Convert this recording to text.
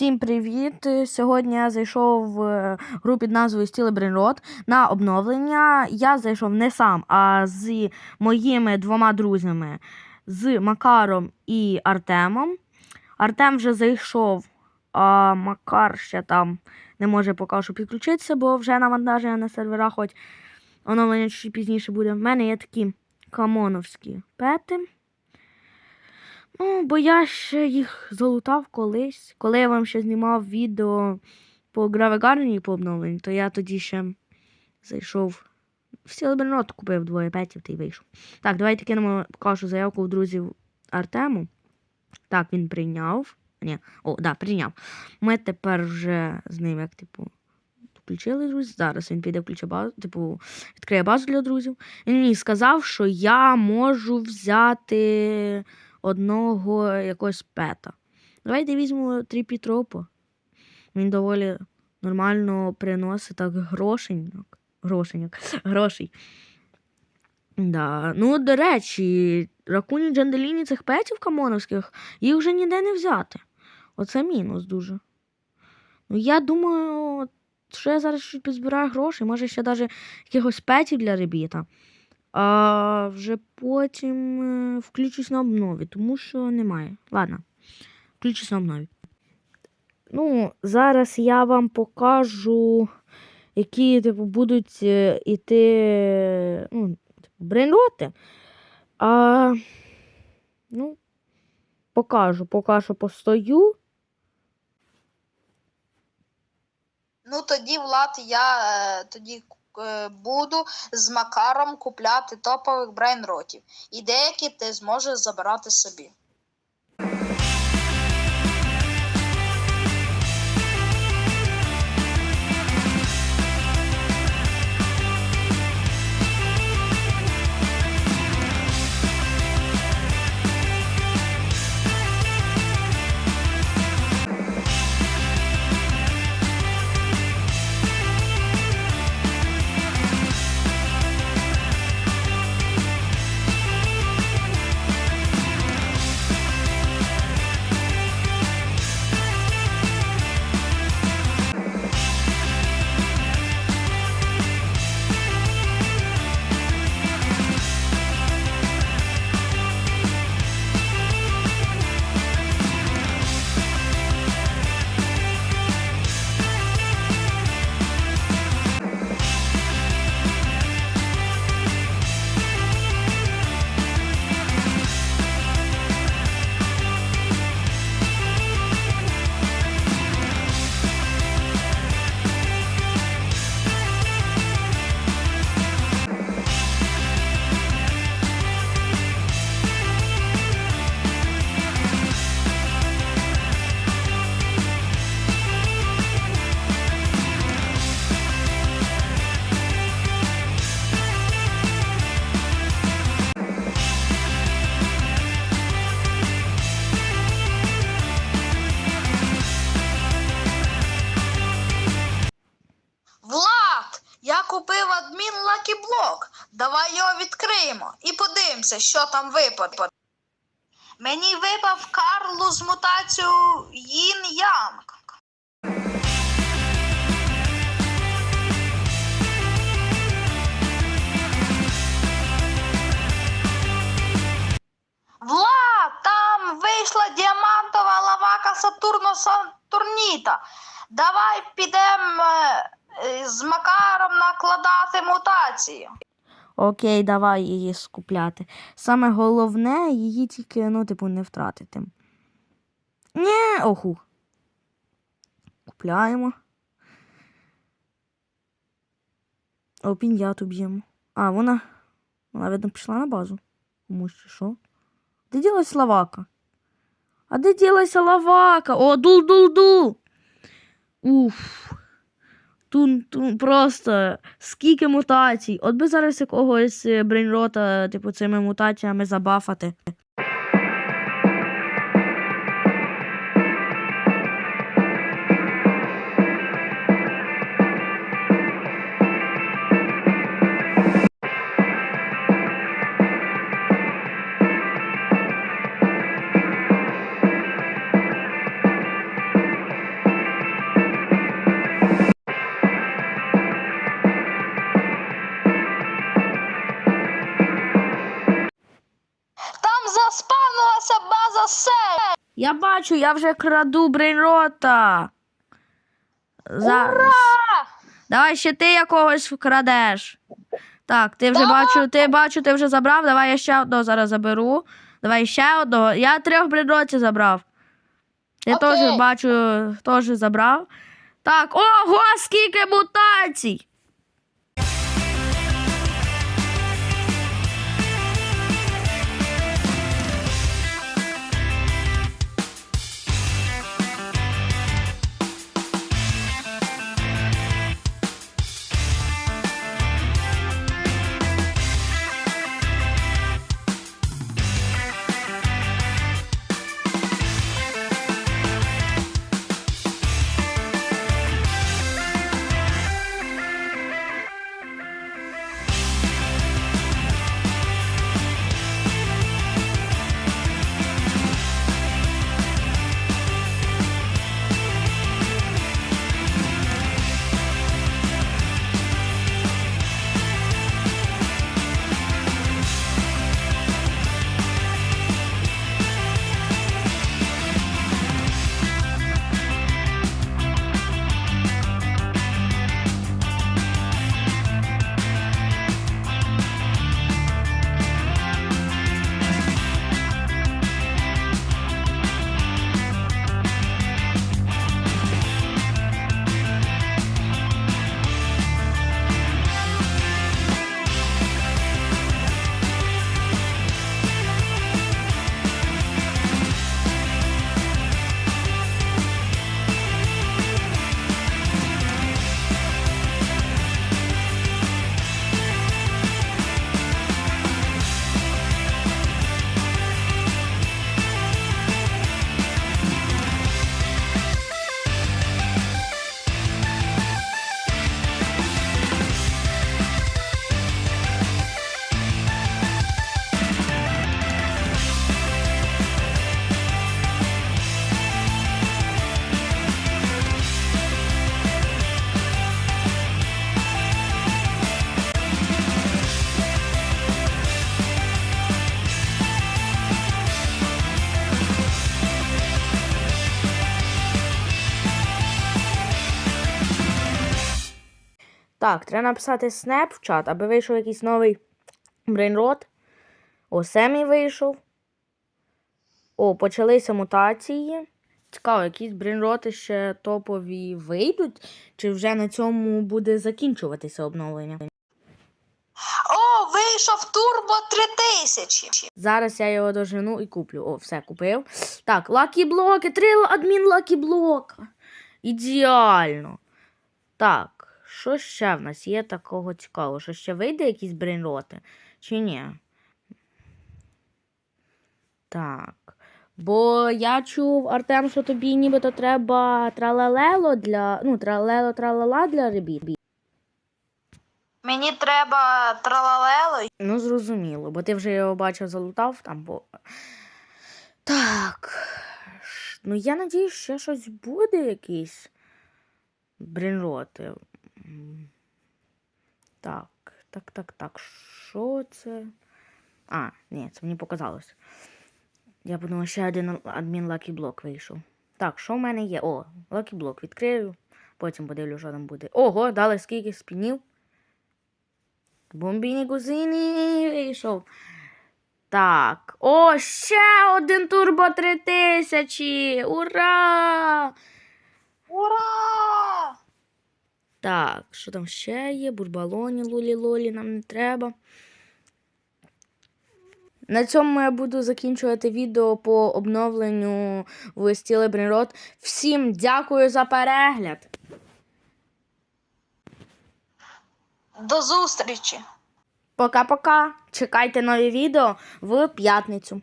Всім привіт! Сьогодні я зайшов в гру під назвою Steel Brain на обновлення. Я зайшов не сам, а з моїми двома друзями з Макаром і Артемом. Артем вже зайшов, а Макар ще там не може поки що підключитися, бо вже навантаження на серверах, хоч оновлення чуть пізніше буде. В мене є такі камоновські пети. Ну, бо я ще їх залутав колись. Коли я вам ще знімав відео по Гравегарні по обновленню, то я тоді ще зайшов в Сілбернот, купив двоє петів та й вийшов. Так, давайте кинемо покажу заявку у друзів Артему. Так, він прийняв. Ні, о, да, прийняв. Ми тепер вже з ним, як, типу, включили друзі. Зараз він піде включить базу, типу, відкриє базу для друзів. Він мені сказав, що я можу взяти одного якогось пета. Давайте візьмемо тріпітропа. Він доволі нормально приносить так грошеньок. Грошеньок. Грошей. Да. Ну, до речі, ракуні Джанделіні цих петів камоновських, їх вже ніде не взяти. Оце мінус дуже. Ну, я думаю, що я зараз чуть підзбираю грошей, може ще навіть якихось петів для ребіта. А вже потім е, включусь на обнові, тому що немає. Ладно, включусь на обнові. Ну, зараз я вам покажу, які типу, будуть е, іти ну, типу, брейнроти. А, ну, покажу, поки що постою. Ну тоді, Влад, я е, тоді буду з Макаром купляти топових брейнротів. І деякі ти зможеш забирати собі. Подивимося, що там випаде. Мені випав Карлу з мутацією Їн Янг. Влад, там вийшла діамантова лавака Сатурно Сатурніта. Давай підемо е, з Макаром накладати мутації. Окей, давай її скупляти. Саме головне її тільки, ну, типу, не втратити. Ні, оху. Купляємо. О, піньяту б'ємо. А, вона. Вона, видно, пішла на базу. Комусь чи що? Де ділась лавака? А де ділася лавака? О, дул-дул-дул! Уф. Тут просто скільки мутацій. От би зараз якогось е, брейнрота, типу, цими мутаціями забафати. Я бачу, я вже краду брейнрота. Зараз. Ура! Давай ще ти якогось вкрадеш. Так, ти вже Давай. бачу, ти бачу, ти вже забрав. Давай я ще одного зараз заберу. Давай ще одного. Я трьох брейнротів забрав. Ти теж бачу, теж забрав. Так, ого, скільки мутацій! Так, треба написати снеп в чат, аби вийшов якийсь новий брейнрот. О, Семі вийшов. О, почалися мутації. Цікаво, якісь брейнроти ще топові вийдуть, чи вже на цьому буде закінчуватися обновлення. О, вийшов Турбо 3000. Зараз я його дожену і куплю. О, все купив. Так, лакі блоки, три адмін лакі блока. Ідеально. Так, що ще в нас є такого цікавого? Що ще вийде якісь брейнроти? Чи ні? Так. Бо я чув, Артем, що тобі нібито треба тралалело для. Ну, тралело тралала для ребіт. Мені треба тралалело. Ну, зрозуміло, бо ти вже його бачив, залутав там, бо. Так. Ну, я надію, ще щось буде якісь брейнроти. Так, так, так, так. Що це? А, ні, це мені показалось. Я подумала, ще один адмін Block вийшов. Так, що в мене є? О, Block відкрию. Потім подивлю, що там буде. Ого, дали скільки спінів. Бомбіні кузині вийшов. Так. О, ще один Турбо 3000! Ура! Ура! Так, що там ще є? Бурбалоні, лулі-лолі, нам не треба. На цьому я буду закінчувати відео по обновленню в стілі Брінрот. Всім дякую за перегляд. До зустрічі! Пока-пока. Чекайте нові відео в п'ятницю.